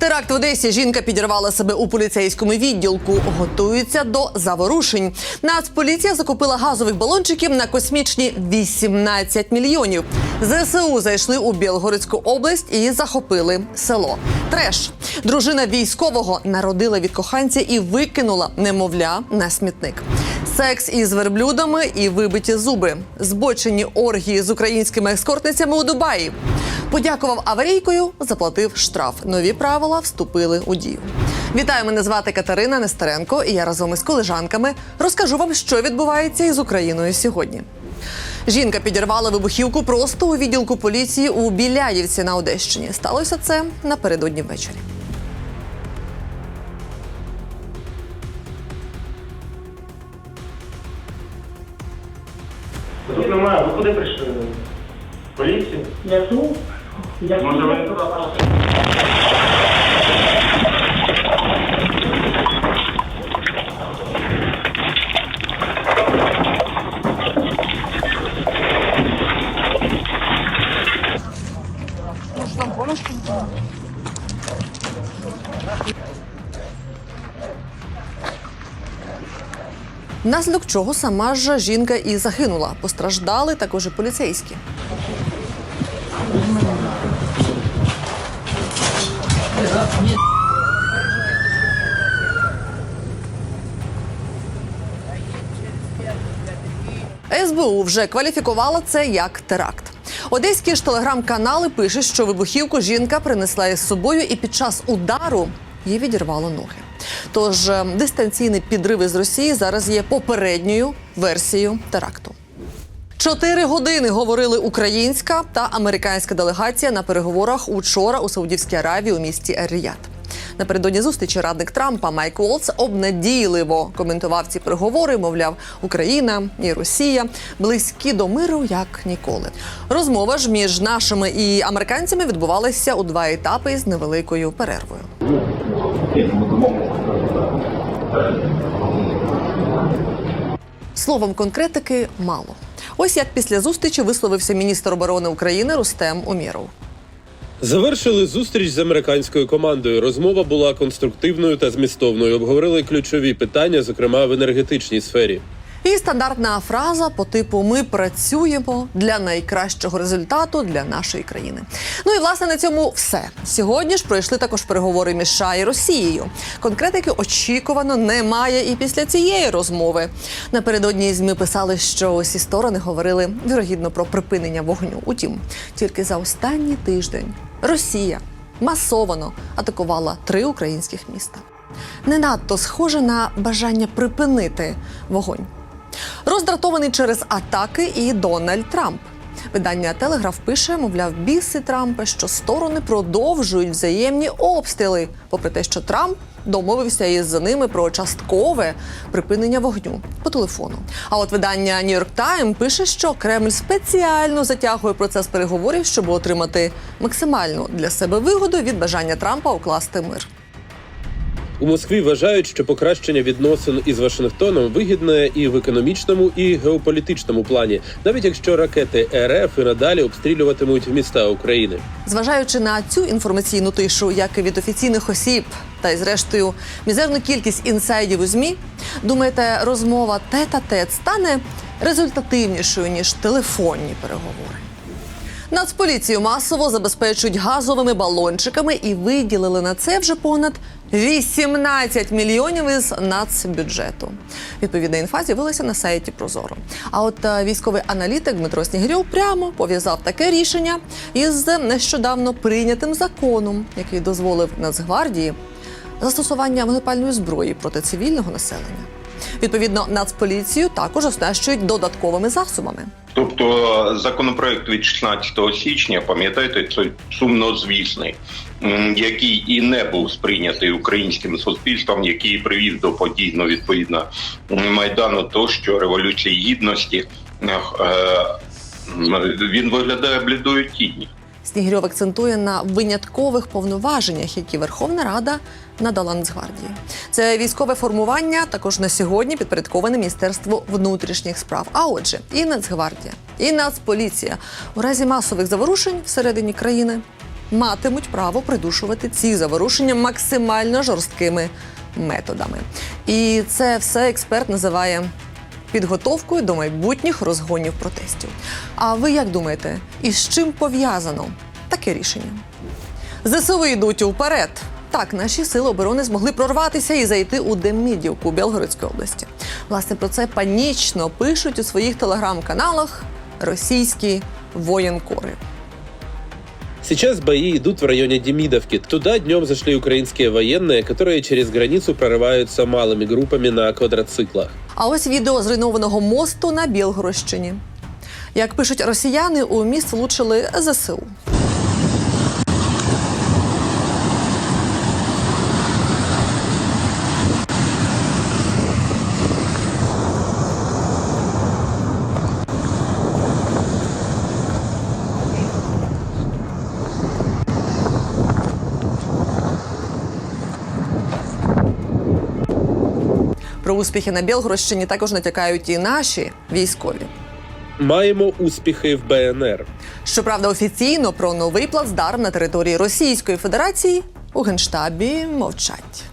Теракт в Одесі. Жінка підірвала себе у поліцейському відділку. Готується до заворушень. Нацполіція закупила газових балончиків на космічні 18 мільйонів. ЗСУ зайшли у Білгородську область і захопили село. Треш. Дружина військового народила від коханця і викинула немовля на смітник. Секс із верблюдами і вибиті зуби. Збочені оргії з українськими ескортницями у Дубаї. Подякував аварійкою, заплатив штраф. Нові правила вступили у дію. Вітаю, мене звати Катерина Нестеренко, і я разом із колежанками розкажу вам, що відбувається із Україною сьогодні. Жінка підірвала вибухівку просто у відділку поліції у Біляївці на Одещині. Сталося це напередодні ввечері. Тут немає, ви куди прийшли? Поліцію? Я тут. Я Може ви тут. туди Внаслідок чого сама ж жінка і загинула. Постраждали також і поліцейські. СБУ вже кваліфікувала це як теракт. Одеські ж телеграм-канали пишуть, що вибухівку жінка принесла із собою і під час удару їй відірвало ноги. Тож е, дистанційний підрив із Росії зараз є попередньою версією теракту. Чотири години говорили українська та американська делегація на переговорах учора у Саудівській Аравії у місті Ер-Рияд. Напередодні зустрічі радник Трампа Майк Волц обнадійливо коментував ці переговори. Мовляв, Україна і Росія близькі до миру як ніколи. Розмова ж між нашими і американцями відбувалася у два етапи з невеликою перервою. Словом, конкретики мало. Ось як після зустрічі висловився міністр оборони України Рустем Уміров. Завершили зустріч з американською командою. Розмова була конструктивною та змістовною. Обговорили ключові питання, зокрема в енергетичній сфері. І стандартна фраза по типу Ми працюємо для найкращого результату для нашої країни. Ну і власне на цьому все. Сьогодні ж пройшли також переговори між США і Росією. Конкретики очікувано немає і після цієї розмови. Напередодні ЗМІ писали, що усі сторони говорили вірогідно про припинення вогню. Утім, тільки за останній тиждень Росія масовано атакувала три українських міста. Не надто схоже на бажання припинити вогонь. Роздратований через атаки і Дональд Трамп. Видання Телеграф пише, мовляв, біси Трампа, що сторони продовжують взаємні обстріли, попри те, що Трамп домовився із ними про часткове припинення вогню по телефону. А от видання York Times пише, що Кремль спеціально затягує процес переговорів, щоб отримати максимальну для себе вигоду від бажання Трампа укласти мир. У Москві вважають, що покращення відносин із Вашингтоном вигідне і в економічному, і геополітичному плані, навіть якщо ракети РФ і надалі обстрілюватимуть міста України. Зважаючи на цю інформаційну тишу, як і від офіційних осіб, та й зрештою мізерну кількість інсайдів у змі, думаєте, розмова тет-а-тет стане результативнішою ніж телефонні переговори? Нацполіцію масово забезпечують газовими балончиками і виділили на це вже понад 18 мільйонів із нацбюджету. Відповідна інфа з'явилася на сайті Прозоро. А от е, військовий аналітик Дмитро Снігирьов прямо пов'язав таке рішення із нещодавно прийнятим законом, який дозволив Нацгвардії застосування вогнепальної зброї проти цивільного населення. Відповідно, нацполіцію також оснащують додатковими засобами. Тобто законопроект від 16 січня, пам'ятаєте, це сумнозвісний, звісний, який і не був сприйнятий українським суспільством, який привів до подій, ну, відповідно майдану, то що революції гідності. Е, Він виглядає блідою тінню. Снігирьов акцентує на виняткових повноваженнях, які Верховна Рада надала Нацгвардії. Це військове формування також на сьогодні підпорядковане Міністерству внутрішніх справ. А отже, і Нацгвардія, і Нацполіція у разі масових заворушень всередині країни матимуть право придушувати ці заворушення максимально жорсткими методами. І це все експерт називає підготовкою до майбутніх розгонів протестів. А ви як думаєте, із чим пов'язано таке рішення? ЗСУ йдуть уперед. Так, наші сили оборони змогли прорватися і зайти у Демідівку Білгородської області. Власне, про це панічно пишуть у своїх телеграм-каналах російські воєнкори. Сейчас бои идут в районе Демидовки. Туда днем зашли украинские военные, которые через границу прорываются малыми группами на квадроциклах. А ось відео зруйнованого мосту на Білгородщині. Як пишуть росіяни, у міст влучили ЗСУ. Успіхи на Білгородщині також натякають і наші військові. Маємо успіхи в БНР. Щоправда, офіційно про новий плацдарм на території Російської Федерації у генштабі мовчать.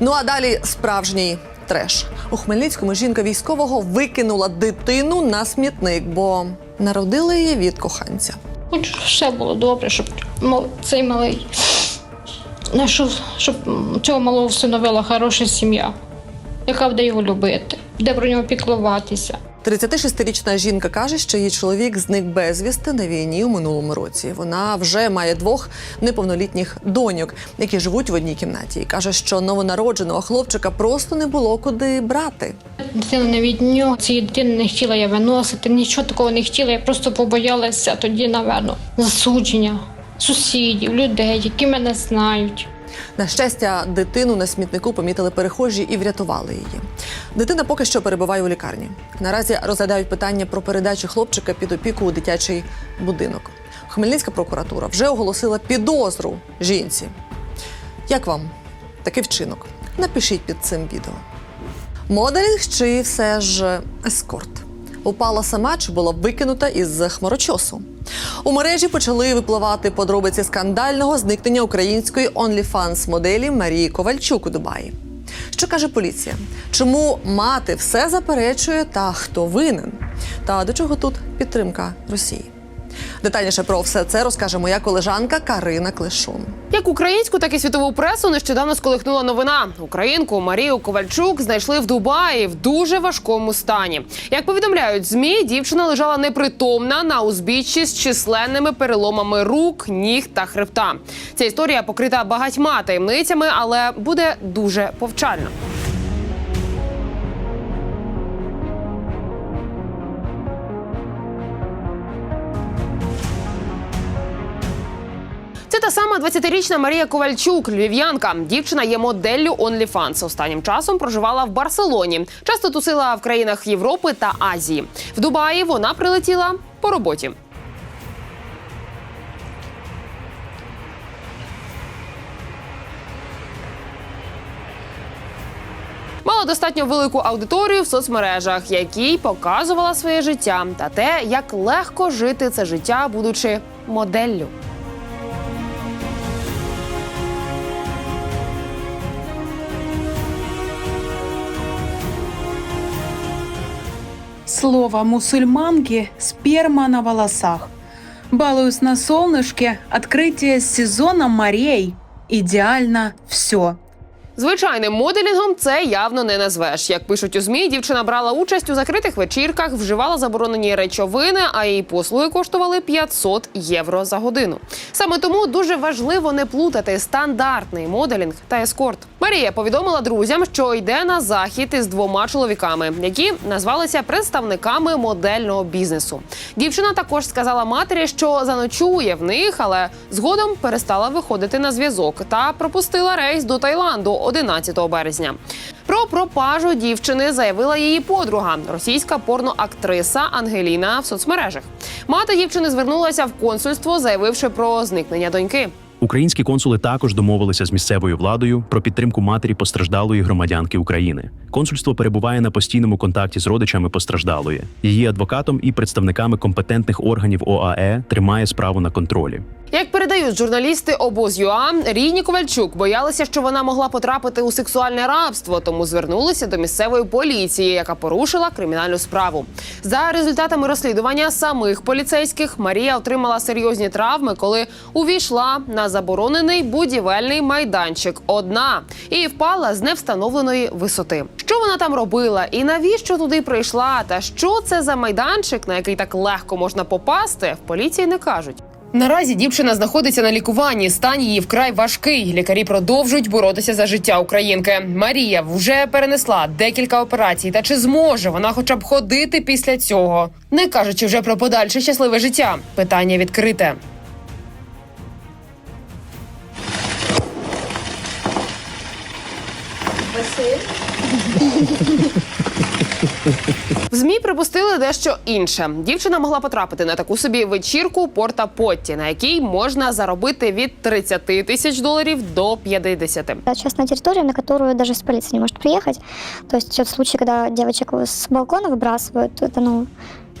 Ну а далі справжній треш. У Хмельницькому жінка військового викинула дитину на смітник, бо народила її від коханця. Хочу, щоб все було добре, щоб цей малий щоб цього малого встановила хороша сім'я, яка буде його любити, буде про нього піклуватися. 36-річна жінка каже, що її чоловік зник безвісти на війні у минулому році. Вона вже має двох неповнолітніх доньок, які живуть в одній кімнаті. І каже, що новонародженого хлопчика просто не було куди брати. Дитина не від нього, цієї дитини не хотіла я виносити, нічого такого не хотіла. Я просто побоялася тоді, напевно, засудження сусідів, людей, які мене знають. На щастя, дитину на смітнику помітили перехожі і врятували її. Дитина поки що перебуває у лікарні. Наразі розглядають питання про передачу хлопчика під опіку у дитячий будинок. Хмельницька прокуратура вже оголосила підозру жінці. Як вам такий вчинок? Напишіть під цим відео. Моделінг чи все ж ескорт? Упала сама чи була викинута із хмарочосу? У мережі почали випливати подробиці скандального зникнення української OnlyFans моделі Марії Ковальчук у Дубаї. Що каже поліція? Чому мати все заперечує та хто винен? Та до чого тут підтримка Росії? Детальніше про все це розкаже моя колежанка Карина Клишун. Як українську, так і світову пресу нещодавно сколихнула новина. Українку Марію Ковальчук знайшли в Дубаї в дуже важкому стані. Як повідомляють змі, дівчина лежала непритомна на узбіччі з численними переломами рук, ніг та хребта. Ця історія покрита багатьма таємницями, але буде дуже повчальна. Та сама 20-річна Марія Ковальчук, львів'янка. Дівчина є моделлю OnlyFans. Останнім часом проживала в Барселоні. Часто тусила в країнах Європи та Азії. В Дубаї вона прилетіла по роботі. Мала достатньо велику аудиторію в соцмережах, якій показувала своє життя та те, як легко жити це життя, будучи моделлю. Слово мусульманки – сперма на волосах. Балуюсь на солнышке, открытие сезона морей. Идеально все. Звичайним моделінгом це явно не назвеш. Як пишуть у змі, дівчина брала участь у закритих вечірках, вживала заборонені речовини, а її послуги коштували 500 євро за годину. Саме тому дуже важливо не плутати стандартний моделінг та ескорт. Марія повідомила друзям, що йде на захід із двома чоловіками, які назвалися представниками модельного бізнесу. Дівчина також сказала матері, що заночує в них, але згодом перестала виходити на зв'язок та пропустила рейс до Таїланду 11 березня. Про пропажу дівчини заявила її подруга, російська порноактриса Ангеліна в соцмережах. Мати дівчини звернулася в консульство, заявивши про зникнення доньки. Українські консули також домовилися з місцевою владою про підтримку матері постраждалої громадянки України. Консульство перебуває на постійному контакті з родичами постраждалої. Її адвокатом і представниками компетентних органів ОАЕ тримає справу на контролі. Як передають журналісти обоз ЮА, Ріні Ковальчук боялися, що вона могла потрапити у сексуальне рабство, тому звернулися до місцевої поліції, яка порушила кримінальну справу. За результатами розслідування самих поліцейських Марія отримала серйозні травми, коли увійшла на заборонений будівельний майданчик одна і впала з невстановленої висоти. Що вона там робила, і навіщо туди прийшла? Та що це за майданчик, на який так легко можна попасти, в поліції не кажуть. Наразі дівчина знаходиться на лікуванні. Стан її вкрай важкий. Лікарі продовжують боротися за життя українки. Марія вже перенесла декілька операцій. Та чи зможе вона хоча б ходити після цього? Не кажучи вже про подальше щасливе життя. Питання відкрите. В змі припустили дещо інше. Дівчина могла потрапити на таку собі вечірку Порта Потті, на якій можна заробити від 30 тисяч доларів до 50. Это частная территория, на которую даже с полиции не может приехать. То есть в случае, когда девочек с балкона выбрасывают, это, ну,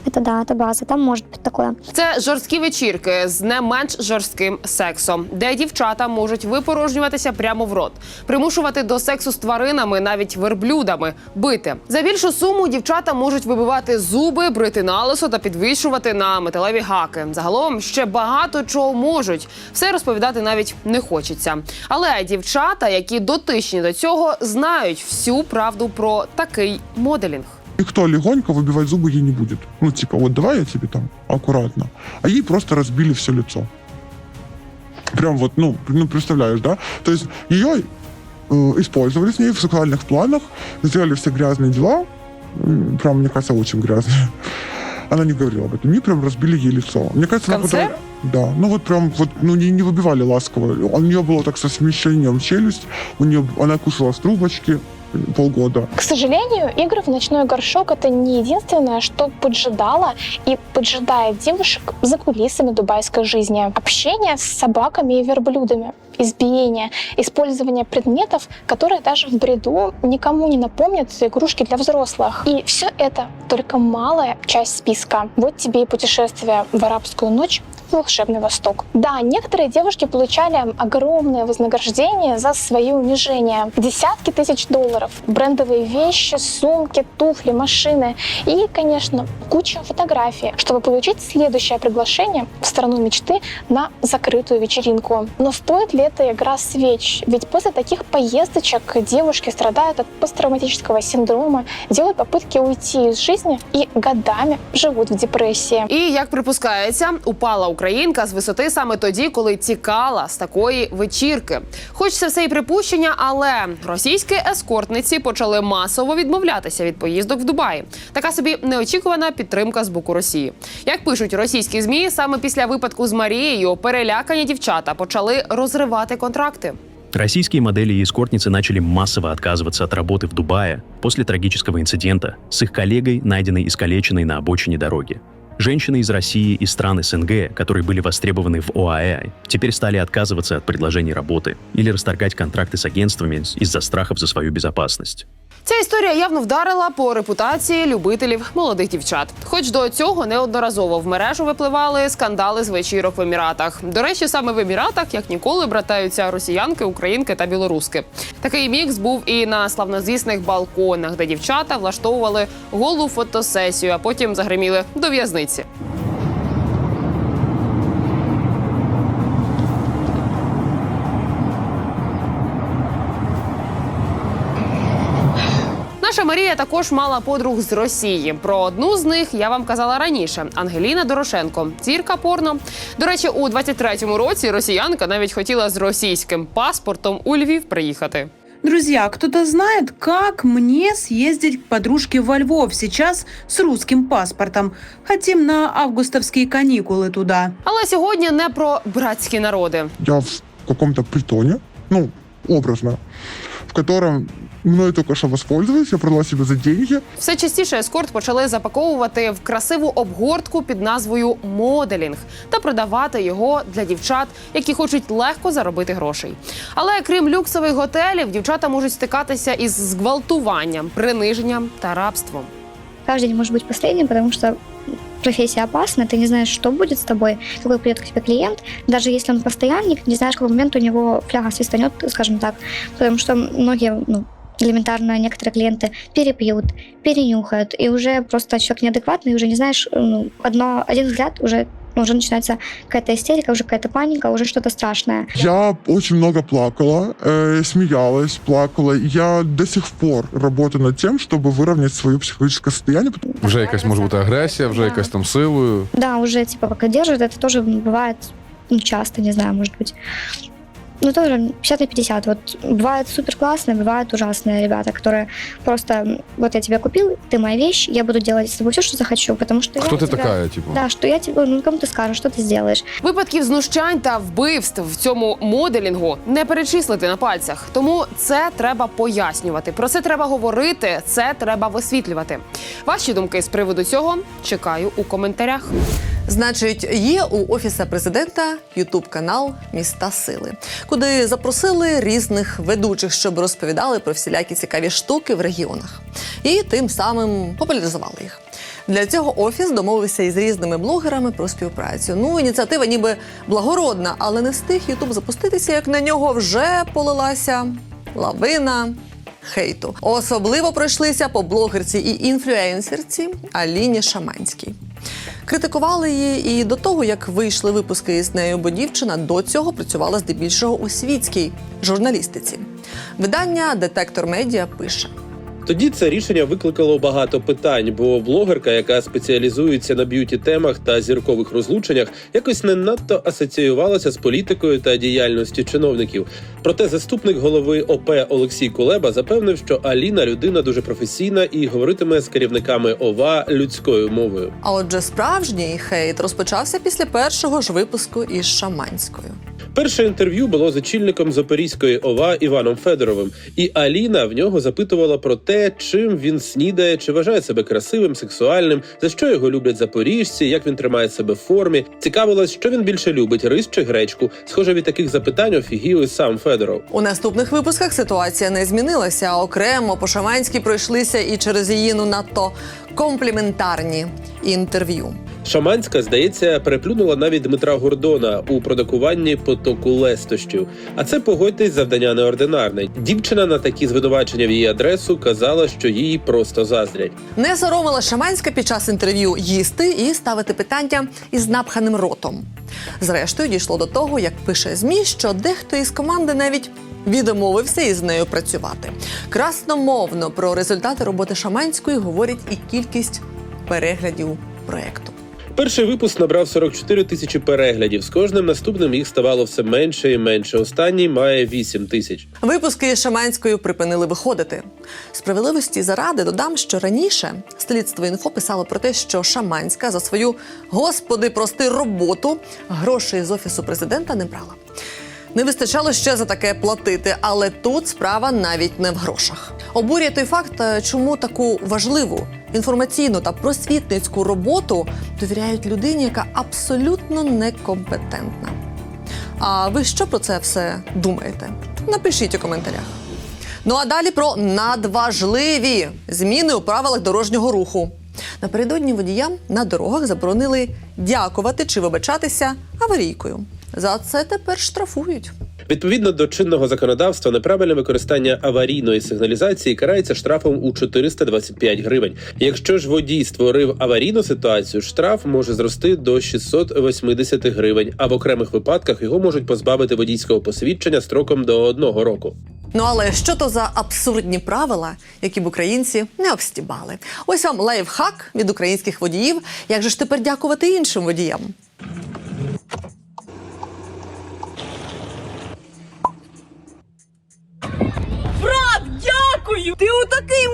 это да, это база, там может быть такое. Це жорсткі вечірки з не менш жорстким сексом, де дівчата можуть випорожнюватися прямо в рот, примушувати до сексу з тваринами, навіть верблюдами, бити. За більшу суму дівчата можуть вибивати зуби, брити налисо та підвішувати на металеві гаки. Загалом ще багато чого можуть. Все розповідати навіть не хочеться. Але дівчата, які дотичні до цього, знають всю правду про такий моделінг. Никто легонько выбивать зубы ей не будет. Ну, типа, вот давай я тебе там аккуратно. А ей просто разбили все лицо. Прям вот, ну, ну представляешь, да? То есть ее э, использовали с ней в сексуальных планах, сделали все грязные дела, прям, мне кажется, очень грязные. Она не говорила об этом. Мне прям разбили ей лицо. Мне кажется, она конце? потом- Да, ну вот прям вот, ну не, не выбивали ласково. У нее было так со смещением челюсть, у нее она кушала с трубочки полгода. К сожалению, игры в ночной горшок это не единственное, что поджидало и поджидает девушек за кулисами дубайской жизни. Общение с собаками и верблюдами, избиение, использование предметов, которые даже в бреду никому не напомнят игрушки для взрослых. И все это только малая часть списка. Вот тебе и путешествие в арабскую ночь волшебный Восток. Да, некоторые девушки получали огромное вознаграждение за свои унижения. Десятки тысяч долларов, брендовые вещи, сумки, туфли, машины и, конечно, куча фотографий, чтобы получить следующее приглашение в страну мечты на закрытую вечеринку. Но стоит ли эта игра свеч? Ведь после таких поездочек девушки страдают от посттравматического синдрома, делают попытки уйти из жизни и годами живут в депрессии. І як припускається, упала українка з висоти саме тоді, коли тікала з такої вечірки. Хоч це все і припущення, але російські ескортниці почали масово відмовлятися від поїздок в Дубаї. Така собі неочікувана підтримка з боку Росії. Як пишуть російські змі, саме після випадку з Марією перелякані дівчата почали розривати контракти. Российские модели и эскортницы начали массово отказываться от работы в Дубае после трагического инцидента с их коллегой, найденной искалеченной на обочине дороги. Женщины из России и стран СНГ, которые были востребованы в ОАЭ, теперь стали отказываться от предложений работы или расторгать контракты с агентствами из-за страхов за свою безопасность. Ця історія явно вдарила по репутації любителів молодих дівчат. Хоч до цього неодноразово в мережу випливали скандали з вечірок в еміратах. До речі, саме в еміратах як ніколи братаються росіянки, українки та білоруски. Такий мікс був і на славнозвісних балконах, де дівчата влаштовували голу фотосесію, а потім загриміли до в'язниці. Наша Марія також мала подруг з Росії. Про одну з них я вам казала раніше: Ангеліна Дорошенко, зірка порно. До речі, у 23-му році росіянка навіть хотіла з російським паспортом у Львів приїхати. Друзья, кто-то знает, как мне съездить к подружке во Львов сейчас с русским паспортом? Хотим на августовские каникулы туда. Але сьогодні не про братські народи. Я в каком-то притоне, ну, образно, в котором мною только что воспользовались, я продала себе за деньги. Все частіше ескорт почали запаковувати в красиву обгортку під назвою моделінг та продавати його для дівчат, які хочуть легко заробити грошей. Але крім люксових готелів, дівчата можуть стикатися із зґвалтуванням, приниженням та рабством. Каждый день может быть последним, потому что профессия опасна, ты не знаешь, что будет с тобой, какой придет к тебе клиент. Даже если он постоянник, не знаешь, в какой момент у него фляга свистанет, скажем так. Потому что многие, ну, элементарно некоторые клиенты перепьют, перенюхают, и уже просто человек неадекватный, уже не знаешь, ну, одно, один взгляд уже ну, уже начинается какая-то истерика, уже какая-то паника, уже что-то страшное. Я очень много плакала, э, смеялась, плакала. Я до сих пор работаю над тем, чтобы выровнять свое психологическое состояние. Вже якась може бути агресія, вже Да. якась там силою. Да, уже типа пока держит, это тоже бывает ну, часто, не знаю, может быть. Ну, тоже 50 на 50. Вот бывает супер классные, бывают ужасные ребята, которые просто, м, вот я тебя купил, ты моя вещь, я буду делать с тобой все, что захочу, потому что Хто я ти тебя- така, типу? Да, что я тебе, ну, кому ты скажешь, что ты сделаешь. Випадків знущань та вбивств в цьому моделінгу не перечислити на пальцях. Тому це треба пояснювати. Про це треба говорити, це треба висвітлювати. Ваші думки з приводу цього чекаю у коментарях. Значить, є у офіса президента Ютуб канал Міста Сили, куди запросили різних ведучих, щоб розповідали про всілякі цікаві штуки в регіонах, і тим самим популяризували їх. Для цього офіс домовився із різними блогерами про співпрацю. Ну, ініціатива ніби благородна, але не встиг Ютуб запуститися, як на нього вже полилася лавина хейту. Особливо пройшлися по блогерці і інфлюенсерці Аліні Шаманській. Критикували її і до того, як вийшли випуски із нею, бо дівчина до цього працювала здебільшого у світській журналістиці. Видання Детектор Медіа пише. Тоді це рішення викликало багато питань, бо блогерка, яка спеціалізується на б'юті темах та зіркових розлученнях, якось не надто асоціювалася з політикою та діяльністю чиновників. Проте заступник голови ОП Олексій Кулеба запевнив, що Аліна людина дуже професійна і говоритиме з керівниками ОВА людською мовою. А отже, справжній хейт розпочався після першого ж випуску із Шаманською. Перше інтерв'ю було з очільником Запорізької ОВА Іваном Федоровим, і Аліна в нього запитувала про те, чим він снідає, чи вважає себе красивим, сексуальним, за що його люблять запоріжці, як він тримає себе в формі. Цікавилась, що він більше любить рис чи гречку. Схоже, від таких запитань офігів і сам Федоров. У наступних випусках ситуація не змінилася. а Окремо по Шаманській пройшлися і через її ну надто компліментарні інтерв'ю. Шаманська, здається, переплюнула навіть Дмитра Гордона у продакуванні потоку лестощів. А це погодьтесь завдання неординарне. Дівчина на такі звинувачення в її адресу казала, що їй просто заздрять. Не соромила Шаманська під час інтерв'ю їсти і ставити питання із напханим ротом. Зрештою, дійшло до того, як пише ЗМІ, що дехто із команди навіть відмовився із нею працювати. Красномовно про результати роботи Шаманської говорить і кількість переглядів проекту. Перший випуск набрав 44 тисячі переглядів. З кожним наступним їх ставало все менше і менше. Останній має 8 тисяч. Випуски Шаманською припинили виходити. Справедливості заради додам, що раніше слідство інфо писало про те, що Шаманська за свою господи, прости роботу грошей з офісу президента не брала. Не вистачало ще за таке платити, але тут справа навіть не в грошах. Обурює той факт, е, чому таку важливу інформаційну та просвітницьку роботу довіряють людині, яка абсолютно некомпетентна. А ви що про це все думаєте? Напишіть у коментарях. Ну а далі про надважливі зміни у правилах дорожнього руху. Напередодні водіям на дорогах заборонили дякувати чи вибачатися аварійкою. За це тепер штрафують. Відповідно до чинного законодавства, неправильне використання аварійної сигналізації карається штрафом у 425 гривень. Якщо ж водій створив аварійну ситуацію, штраф може зрости до 680 гривень, а в окремих випадках його можуть позбавити водійського посвідчення строком до одного року. Ну але що то за абсурдні правила, які б українці не обстібали? Ось вам лайфхак від українських водіїв. Як же ж тепер дякувати іншим водіям?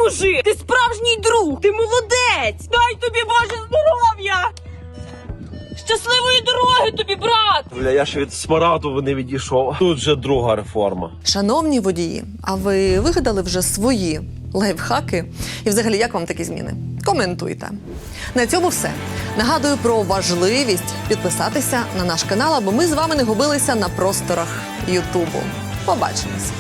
Мужик! Ти справжній друг! Ти молодець! Дай тобі Боже здоров'я! Щасливої дороги тобі, брат! Бля, я ж від смараду не відійшов. Тут вже друга реформа. Шановні водії, а ви вигадали вже свої лайфхаки? І взагалі, як вам такі зміни? Коментуйте. На цьому все. Нагадую про важливість підписатися на наш канал, аби ми з вами не губилися на просторах Ютубу. Побачимось!